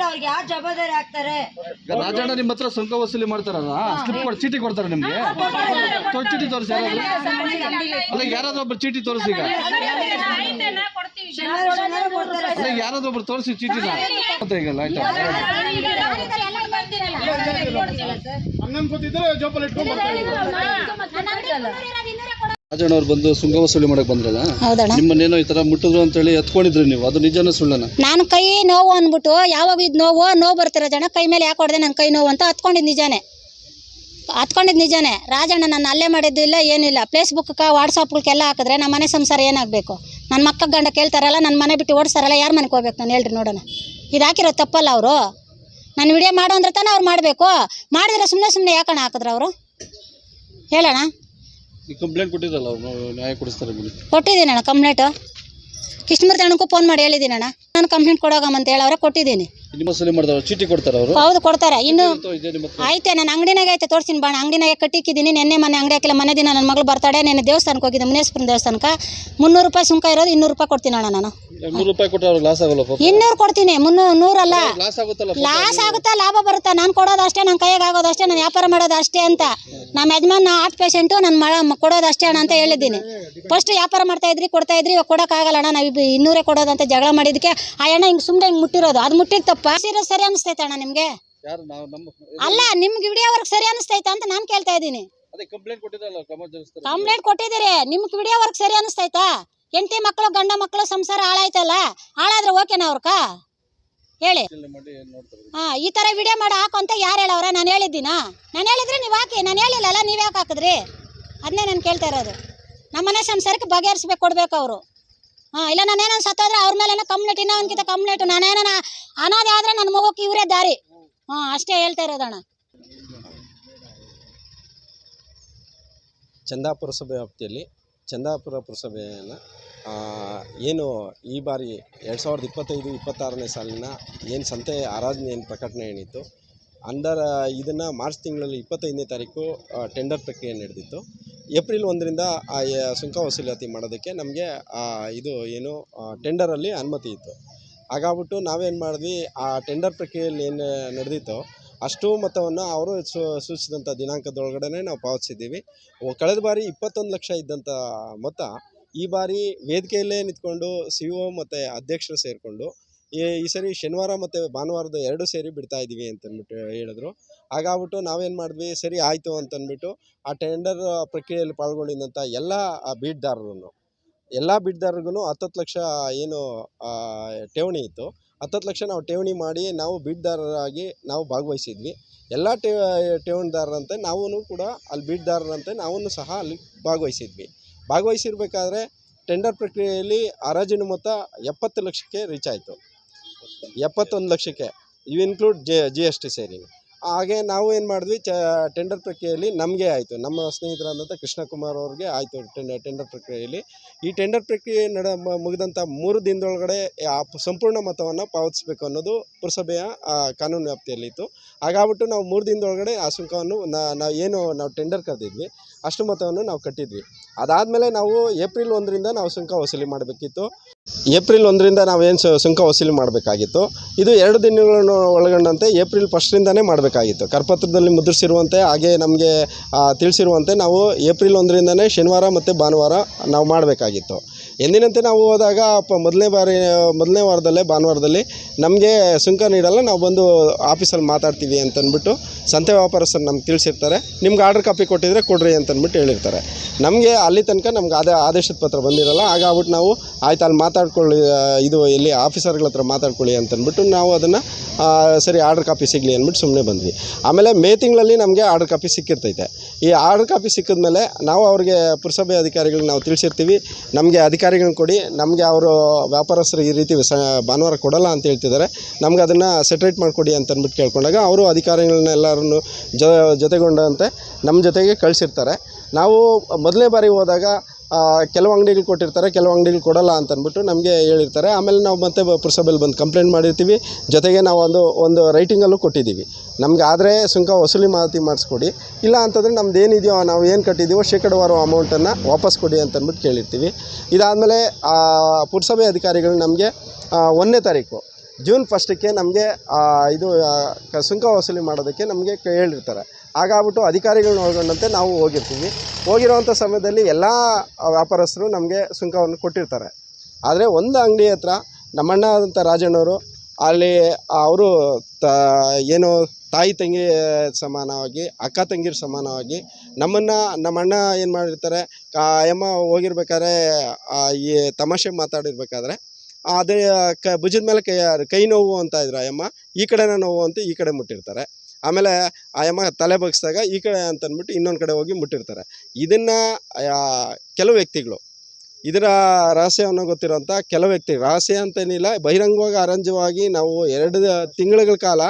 ಅವ್ರಿಗೆ ಯಾರು ಜವಾಬ್ದಾರಿ ಆಗ್ತಾರೆ ರಾಜಣ್ಣ ನಿಮ್ಮ ಹತ್ರ ಸುಂಕ ವಸೂಲಿ ಮಾಡ್ತಾರಲ್ಲ ಸ್ಲಿಪ್ ಚೀಟಿ ಕೊಡ್ತಾರೆ ನಿಮ್ಗೆ ತೋ- ಚೀಟಿ ತೋರಿಸಿ ಅಲ್ಲ ಯಾರಾದ್ರೂ ಒಬ್ರು ಚೀಟಿ ತೋರಿಸಿ ಈಗ ಅಲ್ಲ ಯಾರಾದ್ರೂ ಒಬ್ರು ತೋರಿಸಿ ಚೀಟಿ ಮತ್ತೆ ಈಗ ಆಯ್ತಾ ಇಟ್ಕೊಂಡ್ ರಾಜಣ್ಣ ಅವ್ರು ಬಂದು ಸುಂಗವ ವಸೂಲಿ ಮಾಡಕ್ ಬಂದ್ರಲ್ಲ? ಹೌದಣ್ಣ. ನಿಮ್ಮನ್ನೇನೋ ಈ ತರ ಮುಟ್ಟಿದ್ರು ಅಂತೇಳಿ ಎತ್ಕೊಂಡಿದ್ರಿ ನೀವು. ಅದು ನಿಜನ ಸುಳ್ಳನ? ನಾನು ಕೈ ನೋವು ಅಂದ್ಬಿಟ್ಟು ಯಾವಾಗ ಇದು ನೋವು ನೋವು ಬರ್ತಿರೋ ಜನ ಕೈ ಮೇಲೆ ಯಾಕೆ ಹೊಡೆದೆ ನನ್ನ ಕೈ ನೋವು ಅಂತ ಹತ್ಕೊಂಡಿದ್ದು ನಿಜಾನೇ. ಹತ್ಕೊಂಡಿದ್ದು ನಿಜಾನೇ. ರಾಜಣ್ಣ ನಾನು ಅಲ್ಲೇ ಮಾಡಿದ್ದು ಇಲ್ಲ ಏನಿಲ್ಲ. ಫೇಸ್ಬುಕ್ಗೆ ವಾಟ್ಸಪ್ಗೆಲ್ಲ ಹಾಕಿದ್ರೆ ನಮ್ಮ ಮನೆ ಸಂಸಾರ ಏನಾಗಬೇಕು? ನನ್ನ ಮಕ್ಕ ಗಂಡ ಕೇಳ್ತಾರಲ್ಲ ನನ್ನ ಮನೆ ಬಿಟ್ಟು ಓಡಿಸ್ತಾರಲ್ಲ ಯಾರು ಮನೆಗೆ ಹೋಗ್ಬೇಕು ನಾನು? ಹೇಳ್ರಿ ನೋಡೋಣ. ಇದು ಹಾಕಿರೋ ತಪ್ಪಲ್ಲ ಅವರು? ನಾನು ವಿಡಿಯೋ ಮಾಡು ಅಂದ್ರೆ ತಾನೇ ಅವ್ರು ಮಾಡಬೇಕು. ಮಾಡಿದ್ರೆ ಸುಮ್ಮನೆ ಸುಮ್ಮನೆ ಯಾಕಣ್ಣ ಹಾಕಿದ್ರು ಅವರು? ಹೇಳೋಣ ಈ ಕಂಪ್ಲೇಂಟ್ ಕೊಟ್ಟಿದ್ದಲ್ಲ ಅವ್ರು ನ್ಯಾಯ ಕೊಡಿಸ್ತಾರೆ ಬಿಡಿ. ಕೊಟ್ಟಿದ್ದೀನಿ ಅಣ್ಣ ಕಂಪ್ಲೇಂಟು ಕೃಷ್ಣಮೂರ್ತಿ ಅಣ್ಣಕ್ಕೂ ಫೋನ್ ಮಾಡಿ ಹೇಳಿದ್ದೀನಿ ಅಣ್ಣ ನಾನು ಕಂಪ್ಲೇಂಟ್ ಕೊಡೋಗಮ್ಮ ಅಂತ ಹೇಳವ್ರೆ ಕೊಟ್ಟಿದ್ದೀನಿ. ನಿಮ್ಮ ವಸೂಲಿ ಮಾಡಿದವ್ರು ಚೀಟಿ ಕೊಡ್ತಾರೆ ಅವರು? ಹೌದು ಕೊಡ್ತಾರೆ. ಇನ್ನು ಇದೆ ನಿಮ್ಮ ಹತ್ರ? ಐತೆ ನಾನು ಅಂಗಡಿನಾಗೆ ಐತೆ ತೋರಿಸ್ತೀನಿ ಬಾಣ. ಅಂಗಡಿನಾಗೆ ಕಟ್ಟಿಕ್ಕಿದ್ದೀನಿ. ನೆನ್ನೆ ಮನೆ ಅಂಗಡಿ ಹಾಕಿಲ್ಲ ಮನೆ ದಿನ ನನ್ನ ಮಗಳು ಬರ್ತಾಳೆ ನೆನ್ನೆ ದೇವಸ್ಥಾನಕ್ಕೆ ಹೋಗಿದ್ದೆ ಮುನೇಶ್ವರನ ದೇವಸ್ಥಾನಕ್ಕೆ. ಮುನ್ನೂರು ರೂಪಾಯಿ ಸುಂಕ ಇರೋದು ಇನ್ನೂರು ರೂಪಾಯಿ ಕೊಡ್ತೀನಿ ಅಣ್ಣ ನಾನು. ನೂರು ರೂಪಾಯಿ ಕೊಟ್ಟರೆ ಅವ್ರಿಗೆ ಲಾಸ್ ಆಗಲ್ಲ ಪಾಪ. ಇನ್ನೂರು ಕೊಡ್ತೀನಿ ಮುನ್ನೂರು ನೂರಲ್ಲ. ಲಾಸ್ ಆಗುತ್ತಲ್ಲ ಲಾಸ್ ಆಗುತ್ತಾ ಲಾಭ ಬರುತ್ತಾ? ನಾನು ಕೊಡೋದು ಅಷ್ಟೇ ನನ್ನ ಕೈಯಾಗ ಆಗೋದು ಅಷ್ಟೇ ನಾನು ವ್ಯಾಪಾರ ಮಾಡೋದು ಅಷ್ಟೇ ಅಂತ. ನಮ್ಮ ಯಜಮಾನ್ ಆರ್ಟ್ ಪೇಷಂಟು ನನ್ನ ಮಳ ಕೊಡೋದು ಅಷ್ಟೇ ಅಣ್ಣ ಅಂತ ಹೇಳಿದ್ದೀನಿ. ಫಸ್ಟ್ ವ್ಯಾಪಾರ ಮಾಡ್ತಾ ಇದ್ರಿ ಕೊಡ್ತಾ ಇದ್ರಿ ಇವಾಗ ಕೊಡೋಕ್ಕಾಗಲ್ಲ ಅಣ್ಣ ನಾವು ಇನ್ನೂರೇ ಕೊಡೋದು ಅಂತ ಜಗಳ ಮಾಡಿದ್ದಕ್ಕೆ ಆ ಅಣ್ಣ ಹಿಂಗೆ ಸುಮ್ಮನೆ ಹಿಂಗೆ ಮುಟ್ಟಿರೋದು. ಅದು ಮುಟ್ಟಿದ ತಪ್ಪ. ಸೀರೆ ಸರಿ ಅನಿಸ್ತೈತೆ ಅಣ್ಣ ನಿಮಗೆ? ಅಲ್ಲ ನಿಮ್ಗೆ ವಿಡಿಯೋವರೆಗೆ ಸರಿ ಅನಿಸ್ತೈತೆ ಅಂತ ನಾನು ಕೇಳ್ತಾ ಇದ್ದೀನಿ. ಕಂಪ್ಲೇಂಟ್ ಕೊಟ್ಟಿದ್ದೀರಿ. ನಿಮ್ಗೆ ವಿಡಿಯೋವರೆಗೆ ಸರಿ ಅನಿಸ್ತೈತಾ? ಹೆಂಡತಿ ಮಕ್ಕಳು ಗಂಡ ಮಕ್ಕಳು ಸಂಸಾರ ಹಾಳಾಯ್ತಲ್ಲ? ಹಾಳಾದ್ರೆ ಓಕೆನಾ ಅವ್ರಕ ಹೇಳಿ. ಹಾ ಈ ತರ ವಿಡಿಯೋ ಮಾಡಿ ಹಾಕು ಅಂತ ಯಾರು ಹೇಳವ್ರ? ನಾನು ಹೇಳಿದ್ದೀನಾ? ನಾನು ಹೇಳಿದ್ರೆ ನೀವು ಹಾಕಿ ನಾನು ಹೇಳಿಲ್ಲಲ್ಲ ನೀವು ಯಾಕೆ ಹಾಕಿದ್ರಿ? ಅದನ್ನೇ ನಾನು ಕೇಳ್ತಾ ಇರೋದು. ನಮ್ಮ ಮನೆ ಸಂಸಾರಕ್ಕೆ ಬಗೆಹರಿಸ್ಬೇಕು ಕೊಡ್ಬೇಕು ಅವರು. ಹಾಂ ಇಲ್ಲ ನಾನೇನೋ ಸತ್ತೋದ್ರೆ ಅವ್ರ ಮೇಲೆ ಕಂಪ್ಲೇಂಟ್ ಇನ್ನೂ ಒಂದ್ಕಿಂತ ಕಂಪ್ಲೇಂಟ್ ನಾನೇನ ಅನಾದೆ ಆದರೆ ನನ್ನ ಮಗಕ್ಕೆ ಇವರೇ ದಾರಿ. ಹಾಂ ಅಷ್ಟೇ ಹೇಳ್ತಾ ಇರೋದಣ್ಣ ಚಂದಾಪುರ ಸಭೆ ವ್ಯಾಪ್ತಿಯಲ್ಲಿ ಚಂದಾಪುರ ಪುರಸಭೆಯನ್ನು ಏನು ಈ ಬಾರಿ ಎರಡು ಸಾವಿರದ ಇಪ್ಪತ್ತೈದು, ಇಪ್ಪತ್ತಾರನೇ ಸಾಲಿನ ಏನು ಸಂತೆ ಆರಾಧನೆ ಏನು ಪ್ರಕಟಣೆ ಏನಿತ್ತು? ಅಂದರ ಇದನ್ನು ಮಾರ್ಚ್ ತಿಂಗಳಲ್ಲಿ ಇಪ್ಪತ್ತೈದನೇ ತಾರೀಕು ಟೆಂಡರ್ ಪ್ರಕ್ರಿಯೆ ನಡೆದಿತ್ತು. ಏಪ್ರಿಲ್ ಒಂದರಿಂದ ಆ ಸುಂಕ ವಸೂಲಾತಿ ಮಾಡೋದಕ್ಕೆ ನಮಗೆ ಇದು ಏನು ಟೆಂಡರಲ್ಲಿ ಅನುಮತಿ ಇತ್ತು. ಹಾಗಾಗ್ಬಿಟ್ಟು ನಾವೇನು ಮಾಡಿದ್ವಿ, ಆ ಟೆಂಡರ್ ಪ್ರಕ್ರಿಯೆಯಲ್ಲಿ ಏನು ನಡೆದಿತ್ತೋ, ಅಷ್ಟು ಮೊತ್ತವನ್ನು ಅವರು ಸೂಚಿಸಿದಂಥ ದಿನಾಂಕದೊಳಗಡೆ ನಾವು ಪಾವತಿಸಿದ್ದೀವಿ. ಕಳೆದ ಬಾರಿ ಇಪ್ಪತ್ತೊಂದು ಲಕ್ಷ ಇದ್ದಂಥ ಮೊತ್ತ ಈ ಬಾರಿ ವೇದಿಕೆಯಲ್ಲೇ ನಿಂತ್ಕೊಂಡು ಸಿ ಒ ಮತ್ತು ಅಧ್ಯಕ್ಷರು ಸೇರಿಕೊಂಡು ಈ ಸರಿ ಶನಿವಾರ ಮತ್ತು ಭಾನುವಾರದ ಎರಡು ಸೇರಿ ಬಿಡ್ತಾ ಇದ್ದೀವಿ ಅಂತಂದ್ಬಿಟ್ಟು ಹೇಳಿದ್ರು. ಹಾಗಾಗ್ಬಿಟ್ಟು ನಾವೇನು ಮಾಡಿದ್ವಿ? ಸರಿ ಆಯಿತು ಅಂತಂದ್ಬಿಟ್ಟು ಆ ಟೆಂಡರ್ ಪ್ರಕ್ರಿಯೆಯಲ್ಲಿ ಪಾಲ್ಗೊಂಡಿದ್ದಂಥ ಎಲ್ಲ ಬೀಡ್ದಾರರನ್ನು ಎಲ್ಲ ಬೀಡ್ದಾರರಿಗೂ ಹತ್ತತ್ತು ಲಕ್ಷ ಏನು ಠೇವಣಿ ಇತ್ತು. ಹತ್ತತ್ತು ಲಕ್ಷ ನಾವು ಠೇವಣಿ ಮಾಡಿ ನಾವು ಬೀಡ್ದಾರರಾಗಿ ನಾವು ಭಾಗವಹಿಸಿದ್ವಿ. ಎಲ್ಲ ಟೇ ಠೇವಣಿದಾರರಂತೆ ನಾವೂ ಕೂಡ ಅಲ್ಲಿ ಬೀಡ್ದಾರರಂತೆ ನಾವೂ ಸಹ ಅಲ್ಲಿ ಭಾಗವಹಿಸಿದ್ವಿ. ಭಾಗವಹಿಸಿರ್ಬೇಕಾದ್ರೆ ಟೆಂಡರ್ ಪ್ರಕ್ರಿಯೆಯಲ್ಲಿ ಹರಾಜಿನ ಮೊತ್ತ ಎಪ್ಪತ್ತು ಲಕ್ಷಕ್ಕೆ ರೀಚ್ ಆಯಿತು. ಎಪ್ಪತ್ತೊಂದು ಲಕ್ಷಕ್ಕೆ. ಇವು ಇನ್ಕ್ಲೂಡ್ ಜೆ, ಜಿ ಎಸ್ ಟಿ ಸೇರಿ. ಹಾಗೆ ನಾವು ಏನು ಮಾಡಿದ್ವಿ, ಚ, ಟೆಂಡರ್ ಪ್ರಕ್ರಿಯೆಯಲ್ಲಿ ನಮಗೆ ಆಯಿತು. ನಮ್ಮ ಸ್ನೇಹಿತರಾದಂಥ ಕೃಷ್ಣಕುಮಾರ್ ಅವ್ರಿಗೆ ಆಯಿತು ಟೆಂಡರ್ ಟೆಂಡರ್ ಪ್ರಕ್ರಿಯೆಯಲ್ಲಿ. ಈ ಟೆಂಡರ್ ಪ್ರಕ್ರಿಯೆ ನಡ ಮುಗಿದಂಥ ಮೂರು ದಿನದೊಳಗಡೆ, ಆ ಸಂಪೂರ್ಣ ಮೊತ್ತವನ್ನು ಪಾವತಿಸಬೇಕು ಅನ್ನೋದು ಪುರಸಭೆಯ ಕಾನೂನು ವ್ಯಾಪ್ತಿಯಲ್ಲಿತ್ತು ಹಾಗಾಗ್ಬಿಟ್ಟು ನಾವು ಮೂರು ದಿನದೊಳಗಡೆ ಆ ಸುಂಕವನ್ನು ನಾವು ಏನು ನಾವು ಟೆಂಡರ್ ಕರೆದಿದ್ವಿ, ಅಷ್ಟು ಮೊತ್ತವನ್ನು ನಾವು ಕಟ್ಟಿದ್ವಿ. ಅದಾದಮೇಲೆ ನಾವು ಏಪ್ರಿಲ್ ಒಂದರಿಂದ ನಾವು ಸುಂಕ ವಸೂಲಿ ಮಾಡಬೇಕಿತ್ತು. ಏಪ್ರಿಲ್ ಒಂದರಿಂದ ನಾವೇನು ಸುಂಕ ವಸೂಲಿ ಮಾಡಬೇಕಾಗಿತ್ತು. ಇದು ಎರಡು ದಿನಗಳನ್ನು ಒಳಗೊಂಡಂತೆ ಏಪ್ರಿಲ್ ಫಸ್ಟ್ರಿಂದನೇ ಮಾಡಬೇಕಾಗಿತ್ತು. ಕರಪತ್ರದಲ್ಲಿ ಮುದ್ರಿಸಿರುವಂತೆ, ಹಾಗೆ ನಮಗೆ ತಿಳಿಸಿರುವಂತೆ ನಾವು ಏಪ್ರಿಲ್ ಒಂದರಿಂದನೇ ಶನಿವಾರ ಮತ್ತು ಭಾನುವಾರ ನಾವು ಮಾಡಬೇಕಾಗಿತ್ತು. ಎಂದಿನಂತೆ ನಾವು ಹೋದಾಗ, ಪ ಮೊದಲನೇ ಬಾರಿ, ಮೊದಲನೇ ವಾರದಲ್ಲೇ, ಭಾನುವಾರದಲ್ಲಿ ನಮಗೆ ಸುಂಕ ನೀಡಲ್ಲ, ನಾವು ಬಂದು ಆಫೀಸಲ್ಲಿ ಮಾತಾಡ್ತೀವಿ ಅಂತಂದ್ಬಿಟ್ಟು ಸಂತೆ ವ್ಯಾಪಾರಸ್ಥರು ನಮ್ಗೆ ತಿಳಿಸಿರ್ತಾರೆ. ನಿಮ್ಗೆ ಆರ್ಡರ್ ಕಾಪಿ ಕೊಟ್ಟಿದ್ರೆ ಕೊಡ್ರಿ ಅಂತಂದ್ಬಿಟ್ಟು ಹೇಳಿರ್ತಾರೆ. ನಮಗೆ ಅಲ್ಲಿ ತನಕ ನಮ್ಗೆ ಅದೇ ಆದೇಶದ ಪತ್ರ ಬಂದಿರಲ್ಲ, ಹಾಗಾಗ್ಬಿಟ್ಟು ನಾವು ಆಯ್ತು, ಅಲ್ಲಿ ಮಾತಾಡ್ಕೊಳ್ಳಿ ಇದು ಇಲ್ಲಿ ಆಫೀಸರ್ಗಳ ಹತ್ರ ಮಾತಾಡ್ಕೊಳ್ಳಿ ಅಂತಂದ್ಬಿಟ್ಟು ನಾವು ಅದನ್ನು ಸರಿ ಆರ್ಡರ್ ಕಾಪಿ ಸಿಗಲಿ ಅಂದ್ಬಿಟ್ಟು ಸುಮ್ಮನೆ ಬಂದ್ವಿ. ಆಮೇಲೆ ಮೇ ತಿಂಗಳಲ್ಲಿ ನಮಗೆ ಆರ್ಡರ್ ಕಾಪಿ ಸಿಕ್ಕಿರ್ತೈತೆ. ಈ ಆರ್ಡರ್ ಕಾಪಿ ಸಿಕ್ಕಿದ್ಮೇಲೆ ನಾವು ಅವ್ರಿಗೆ ಪುರಸಭೆ ಅಧಿಕಾರಿಗಳಿಗೆ ನಾವು ತಿಳಿಸಿರ್ತೀವಿ. ನಮಗೆ ಅಧಿಕಾರಿಗಳನ್ನ ಕೊಡಿ, ನಮಗೆ ಅವರು ವ್ಯಾಪಾರಸ್ಥರು ಈ ರೀತಿ ಭಾನುವಾರ ಕೊಡಲ್ಲ ಅಂತ ಹೇಳ್ತಿದ್ದಾರೆ. ನಮ್ಗೆ ಅದನ್ನು ಸೆಟ್ರೇಟ್ ಮಾಡಿಕೊಡಿ ಅಂತಂದ್ಬಿಟ್ಟು ಕೇಳ್ಕೊಂಡಾಗ ಅವರು ಅಧಿಕಾರಿಗಳನ್ನ ಎಲ್ಲರನ್ನು ಜೊ, ಜೊತೆಗೊಂಡಂತೆ ನಮ್ಮ ಜೊತೆಗೆ ಕಳಿಸಿರ್ತಾರೆ. ನಾವು ಮೊದಲನೇ ಬಾರಿ ಹೋದಾಗ ಕೆಲವು ಅಂಗಡಿಗಳು ಕೊಟ್ಟಿರ್ತಾರೆ, ಕೆಲವು ಅಂಗಡಿಗಳು ಕೊಡೋಲ್ಲ ಅಂತ ಅಂದ್ಬಿಟ್ಟು ನಮಗೆ ಹೇಳಿರ್ತಾರೆ. ಆಮೇಲೆ ನಾವು ಮತ್ತೆ ಪುರಸಭೆಯಲ್ಲಿ ಬಂದು ಕಂಪ್ಲೇಂಟ್ ಮಾಡಿರ್ತೀವಿ. ಜೊತೆಗೆ ನಾವು ಒಂದು ರೈಟಿಂಗಲ್ಲೂ ಕೊಟ್ಟಿದ್ದೀವಿ. ನಮ್ಗೆ ಆದರೆ ಸುಂಕ ವಸೂಲಿ ಮಾಹಿತಿ ಮಾಡಿಸ್ಕೊಡಿ. ಇಲ್ಲ ಅಂತಂದರೆ ನಮ್ದು ಏನಿದೆಯೋ ನಾವು ಏನು ಕಟ್ಟಿದ್ದೀವೋ ಶೇಕಡವಾರು ಅಮೌಂಟನ್ನು ವಾಪಸ್ ಕೊಡಿ ಅಂತ ಅಂದ್ಬಿಟ್ಟು ಕೇಳಿರ್ತೀವಿ. ಇದಾದಮೇಲೆ ಪುರಸಭೆ ಅಧಿಕಾರಿಗಳು ನಮಗೆ ಒಂದನೇ ತಾರೀಕು ಜೂನ್ ಫಸ್ಟಕ್ಕೆ ನಮಗೆ ಇದು ಸುಂಕ ವಸೂಲಿ ಮಾಡೋದಕ್ಕೆ ನಮಗೆ ಹೇಳಿರ್ತಾರೆ. ಹಾಗಾಗ್ಬಿಟ್ಟು ಅಧಿಕಾರಿಗಳನ್ನ ಒಳಗೊಂಡಂತೆ ನಾವು ಹೋಗಿರ್ತೀವಿ. ಹೋಗಿರೋವಂಥ ಸಮಯದಲ್ಲಿ ಎಲ್ಲ ವ್ಯಾಪಾರಸ್ಥರು ನಮಗೆ ಸುಂಕವನ್ನು ಕೊಟ್ಟಿರ್ತಾರೆ. ಆದರೆ ಒಂದು ಅಂಗಡಿ ಹತ್ರ ನಮ್ಮಣ್ಣ ಆದಂಥ ರಾಜಣ್ಣವರು, ಅಲ್ಲಿ ಅವರು ತ, ಏನು ತಾಯಿ ತಂಗಿ ಸಮಾನವಾಗಿ, ಅಕ್ಕ ತಂಗಿರ ಸಮಾನವಾಗಿ ನಮ್ಮನ್ನು, ನಮ್ಮಣ್ಣ ಏನು ಮಾಡಿರ್ತಾರೆ ಕಾಯಮ್ಮ ಹೋಗಿರ್ಬೇಕಾದ್ರೆ ಈ ತಮಾಷೆ ಮಾತಾಡಿರ್ಬೇಕಾದ್ರೆ ಅದೇ, ಕ, ಭುಜದ ಮೇಲೆ ಕೈ ಕೈ ನೋವು ಅಂತ ಇದ್ರು ಆಯಮ್ಮ, ಈ ಕಡೆನೇ ನೋವು ಅಂತ ಈ ಕಡೆ ಮುಟ್ಟಿರ್ತಾರೆ. ಆಮೇಲೆ ಆಯಮ್ಮ ತಲೆ ಬಗ್ಸಿದಾಗ ಈ ಕಡೆ ಅಂತ ಅಂದ್ಬಿಟ್ಟು ಇನ್ನೊಂದು ಕಡೆ ಹೋಗಿ ಮುಟ್ಟಿರ್ತಾರೆ. ಇದನ್ನು ಕೆಲವು ವ್ಯಕ್ತಿಗಳು, ಇದರ ರಹಸ್ಯವನ್ನು ಗೊತ್ತಿರೋಂಥ ಕೆಲವು ವ್ಯಕ್ತಿ, ರಹಸ್ಯ ಅಂತೇನಿಲ್ಲ ಬಹಿರಂಗವಾಗಿ ಅರಂಜವಾಗಿ ನಾವು ಎರಡು ತಿಂಗಳುಗಳ ಕಾಲ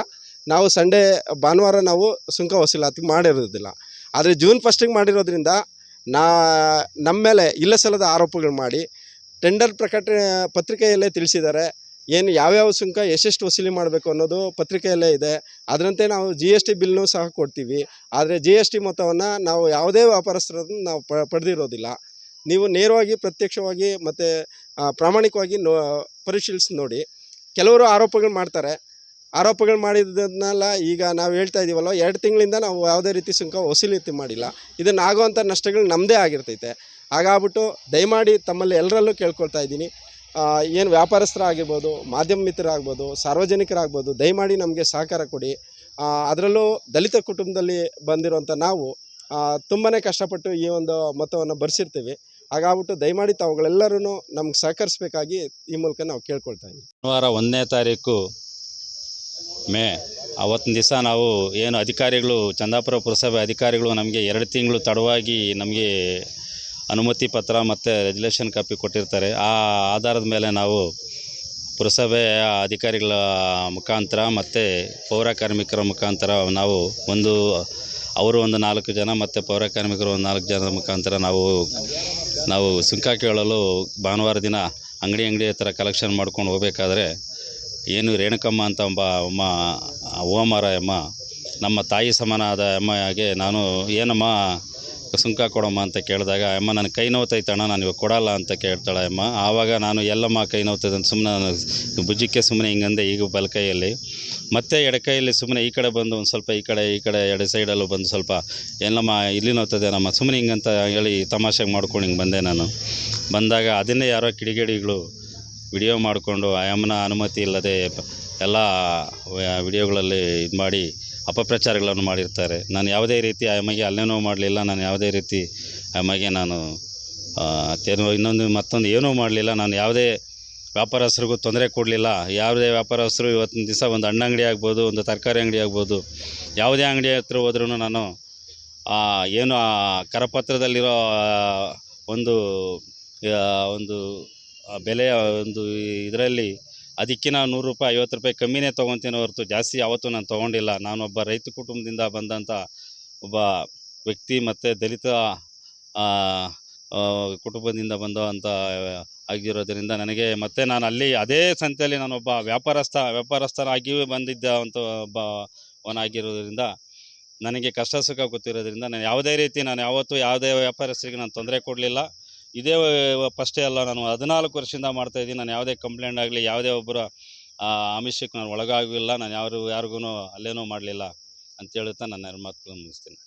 ನಾವು ಸಂಡೇ, ಭಾನುವಾರ ನಾವು ಸುಂಕ ವಸೂಲಾತಿ ಮಾಡಿರೋದಿಲ್ಲ. ಆದರೆ ಜೂನ್ ಫಸ್ಟಿಗೆ ಮಾಡಿರೋದ್ರಿಂದ ನಾ ನಮ್ಮ ಮೇಲೆ ಇಲ್ಲ ಸಲ್ಲದ ಆರೋಪಗಳು ಮಾಡಿ ಟೆಂಡರ್ ಪ್ರಕಟಣೆ ಪತ್ರಿಕೆಯಲ್ಲೇ ತಿಳಿಸಿದ್ದಾರೆ. ಏನು ಯಾವ್ಯಾವ ಸುಂಕ ಎಷ್ಟೆಷ್ಟು ವಸೂಲಿ ಮಾಡಬೇಕು ಅನ್ನೋದು ಪತ್ರಿಕೆಯಲ್ಲೇ ಇದೆ. ಅದರಂತೆ ನಾವು ಜಿ ಎಸ್ ಟಿ ಬಿಲ್ನೂ ಸಹ ಕೊಡ್ತೀವಿ. ಆದರೆ ಜಿ ಎಸ್ ಟಿ ಮೊತ್ತವನ್ನು ನಾವು ಯಾವುದೇ ವ್ಯಾಪಾರಸ್ಥರನ್ನು ನಾವು ಪಡೆದಿರೋದಿಲ್ಲ. ನೀವು ನೇರವಾಗಿ ಪ್ರತ್ಯಕ್ಷವಾಗಿ ಮತ್ತು ಪ್ರಾಮಾಣಿಕವಾಗಿ ನೋ, ಪರಿಶೀಲಿಸಿ ನೋಡಿ. ಕೆಲವರು ಆರೋಪಗಳು ಮಾಡ್ತಾರೆ. ಆರೋಪಗಳು ಮಾಡಿದ್ದನ್ನೆಲ್ಲ ಈಗ ನಾವು ಹೇಳ್ತಾ ಇದ್ದೀವಲ್ಲ ಎರಡು ತಿಂಗಳಿಂದ ನಾವು ಯಾವುದೇ ರೀತಿ ಸುಂಕ ವಸೂಲಿತಿ ಮಾಡಿಲ್ಲ. ಇದನ್ನು ನಷ್ಟಗಳು ನಮ್ಮದೇ ಆಗಿರ್ತೈತೆ. ಹಾಗಾಗ್ಬಿಟ್ಟು ದಯಮಾಡಿ ತಮ್ಮಲ್ಲಿ ಎಲ್ಲರಲ್ಲೂ ಕೇಳ್ಕೊಳ್ತಾ ಇದ್ದೀನಿ. ಏನು ವ್ಯಾಪಾರಸ್ಥರಾಗಿರ್ಬೋದು, ಮಾಧ್ಯಮ ಮಿತ್ರರಾಗ್ಬೋದು, ಸಾರ್ವಜನಿಕರಾಗ್ಬೋದು, ದಯಮಾಡಿ ನಮಗೆ ಸಹಕಾರ ಕೊಡಿ. ಅದರಲ್ಲೂ ದಲಿತ ಕುಟುಂಬದಲ್ಲಿ ಬಂದಿರುವಂಥ ನಾವು ತುಂಬಾ ಕಷ್ಟಪಟ್ಟು ಈ ಒಂದು ಮೊತ್ತವನ್ನು ಬರೆಸಿರ್ತೀವಿ. ಹಾಗಾಗ್ಬಿಟ್ಟು ದಯಮಾಡಿ ತಾವುಗಳೆಲ್ಲರೂ ನಮ್ಗೆ ಸಹಕರಿಸಬೇಕಾಗಿ ಈ ಮೂಲಕ ನಾವು ಕೇಳ್ಕೊಳ್ತಾ ಇದ್ದೀವಿ. ಶನಿವಾರ ಒಂದನೇ ತಾರೀಕು, ಮೇ, ಅವತ್ತಿನ ದಿವಸ ನಾವು ಏನು ಅಧಿಕಾರಿಗಳು, ಚಂದಾಪುರ ಪುರಸಭೆ ಅಧಿಕಾರಿಗಳು ನಮಗೆ ಎರಡು ತಿಂಗಳು ತಡವಾಗಿ ನಮಗೆ ಅನುಮತಿ ಪತ್ರ ಮತ್ತು ರೆಜುಲೇಷನ್ ಕಾಪಿ ಕೊಟ್ಟಿರ್ತಾರೆ. ಆ ಆಧಾರದ ಮೇಲೆ ನಾವು ಪುರಸಭೆಯ ಅಧಿಕಾರಿಗಳ ಮುಖಾಂತರ ಮತ್ತು ಪೌರ ಕಾರ್ಮಿಕರ ಮುಖಾಂತರ ನಾವು ಒಂದು, ಅವರು ಒಂದು ನಾಲ್ಕು ಜನ ಮತ್ತು ಪೌರ ಕಾರ್ಮಿಕರು ಒಂದು ನಾಲ್ಕು ಜನರ ಮುಖಾಂತರ ನಾವು ನಾವು ಸುಂಕ ಕೇಳಲು ಭಾನುವಾರ ದಿನ ಅಂಗಡಿ ಅಂಗಡಿ ಹತ್ರ ಕಲೆಕ್ಷನ್ ಮಾಡ್ಕೊಂಡು ಹೋಗಬೇಕಾದ್ರೆ ಏನು ರೇಣುಕಮ್ಮ ಅಂತ ಒಬ್ಬ ಅಮ್ಮ, ಓಮಾರ ಅಮ್ಮ, ನಮ್ಮ ತಾಯಿ ಸಮಾನ ಆದ ಅಮ್ಮ ಹಾಗೆ ನಾನು, ಏನಮ್ಮ ಸುಂಕ ಕೊಡಮ್ಮ ಅಂತ ಕೇಳಿದಾಗ, ಅಮ್ಮ, ನನ್ನ ಕೈ ನೋವ್ತೈತಣ್ಣ ನಾನು ಇವಾಗ ಕೊಡಲ್ಲ ಅಂತ ಕೇಳ್ತಾಳೆ ಅಮ್ಮ. ಆವಾಗ ನಾನು ಎಲ್ಲಮ್ಮ ಕೈ ನೋತದ ಸುಮ್ಮನೆ ನಾನು ಭುಜಕ್ಕೆ ಸುಮ್ಮನೆ ಹಿಂಗಂದೆ, ಈಗ ಬಲಕೈಯಲ್ಲಿ ಮತ್ತೆ ಎಡಕೈಯಲ್ಲಿ ಸುಮ್ಮನೆ ಈ ಕಡೆ ಬಂದು ಒಂದು ಸ್ವಲ್ಪ ಈ ಕಡೆ ಈ ಕಡೆ, ಎಡ ಸೈಡಲ್ಲೂ ಬಂದು ಸ್ವಲ್ಪ, ಎಲ್ಲಮ್ಮ, ಇಲ್ಲಿ ನೋವ್ತದೆ ನಮ್ಮ ಸುಮ್ಮನೆ ಹಿಂಗಂತ ಹೇಳಿ ತಮಾಷೆಗೆ ಮಾಡ್ಕೊಂಡು ಹಿಂಗೆ ಬಂದೆ ನಾನು. ಬಂದಾಗ, ಅದನ್ನೇ ಯಾರೋ ಕಿಡಿಗೇಡಿಗಳು ವಿಡಿಯೋ ಮಾಡಿಕೊಂಡು ಆಯಮ್ಮನ ಅನುಮತಿ ಇಲ್ಲದೆ ಎಲ್ಲ ವಿಡಿಯೋಗಳಲ್ಲಿ ಇದು ಮಾಡಿ ಅಪಪ್ರಚಾರಗಳನ್ನು ಮಾಡಿರ್ತಾರೆ. ನಾನು ಯಾವುದೇ ರೀತಿ ಆಯಮ್ಮಗೆ ಅಲ್ಲೇನೂ ಮಾಡಲಿಲ್ಲ, ನಾನು ಯಾವುದೇ ರೀತಿ ಆಯಮ್ಮಗೆ ನಾನು ಇನ್ನೊಂದು ಮತ್ತೊಂದು ಏನೂ ಮಾಡಲಿಲ್ಲ, ನಾನು ಯಾವುದೇ ವ್ಯಾಪಾರಸ್ಥರಿಗೂ ತೊಂದರೆ ಕೊಡಲಿಲ್ಲ. ಯಾವುದೇ ವ್ಯಾಪಾರಸ್ಥರು ಇವತ್ತಿನ ದಿವಸ ಒಂದು ಹಣ್ಣು ಅಂಗಡಿ ಆಗ್ಬೋದು, ಒಂದು ತರಕಾರಿ ಅಂಗಡಿ ಆಗ್ಬೋದು, ಯಾವುದೇ ಅಂಗಡಿ ಹತ್ರ ಹೋದ್ರೂ ನಾನು ಏನು ಕರಪತ್ರದಲ್ಲಿರೋ ಒಂದು ಒಂದು ಬೆಲೆಯ ಒಂದು ಇದರಲ್ಲಿ ಅದಕ್ಕಿಂತ ನೂರು ರೂಪಾಯಿ, ಐವತ್ತು ರೂಪಾಯಿ ಕಮ್ಮಿನೇ ತೊಗೊತೀನಿ ಹೊರತು ಜಾಸ್ತಿ ಯಾವತ್ತೂ ನಾನು ತೊಗೊಂಡಿಲ್ಲ. ನಾನೊಬ್ಬ ರೈತ ಕುಟುಂಬದಿಂದ ಬಂದಂಥ ಒಬ್ಬ ವ್ಯಕ್ತಿ ಮತ್ತು ದಲಿತ ಕುಟುಂಬದಿಂದ ಬಂದಂಥ ಆಗಿರೋದರಿಂದ ನನಗೆ ಮತ್ತು ನಾನು ಅಲ್ಲಿ ಅದೇ ಸಂತೆಯಲ್ಲಿ ನಾನೊಬ್ಬ ವ್ಯಾಪಾರಸ್ಥ ವ್ಯಾಪಾರಸ್ಥರಾಗಿಯೂ ಬಂದಿದ್ದ ಅಂತ ಒಬ್ಬ ಅವನಾಗಿರೋದ್ರಿಂದ ನನಗೆ ಕಷ್ಟ ಸುಖ ಗೊತ್ತಿರೋದ್ರಿಂದ ನಾನು ಯಾವುದೇ ರೀತಿ ನಾನು ಯಾವತ್ತೂ ಯಾವುದೇ ವ್ಯಾಪಾರಸ್ಥರಿಗೆ ನಾನು ತೊಂದರೆ ಕೊಡಲಿಲ್ಲ. ಇದೇ ಫಸ್ಟೇ ಅಲ್ಲ, ನಾನು ಹದಿನಾಲ್ಕು ವರ್ಷದಿಂದ ಮಾಡ್ತಾ ಇದ್ದೀನಿ. ನಾನು ಯಾವುದೇ ಕಂಪ್ಲೇಂಟ್ ಆಗಲಿ, ಯಾವುದೇ ಒಬ್ಬರ ಆಮಿಷಕ್ಕೆ ನಾನು ಒಳಗಾಗಲಿಲ್ಲ ನಾನು ಯಾರು, ಯಾರಿಗೂ ಅಲ್ಲೇನೂ ಮಾಡಲಿಲ್ಲ ಅಂತ ಹೇಳುತ್ತಾ ನನ್ನ ಮಾತುಗಳನ್ನು ಮುಗಿಸ್ತೀನಿ.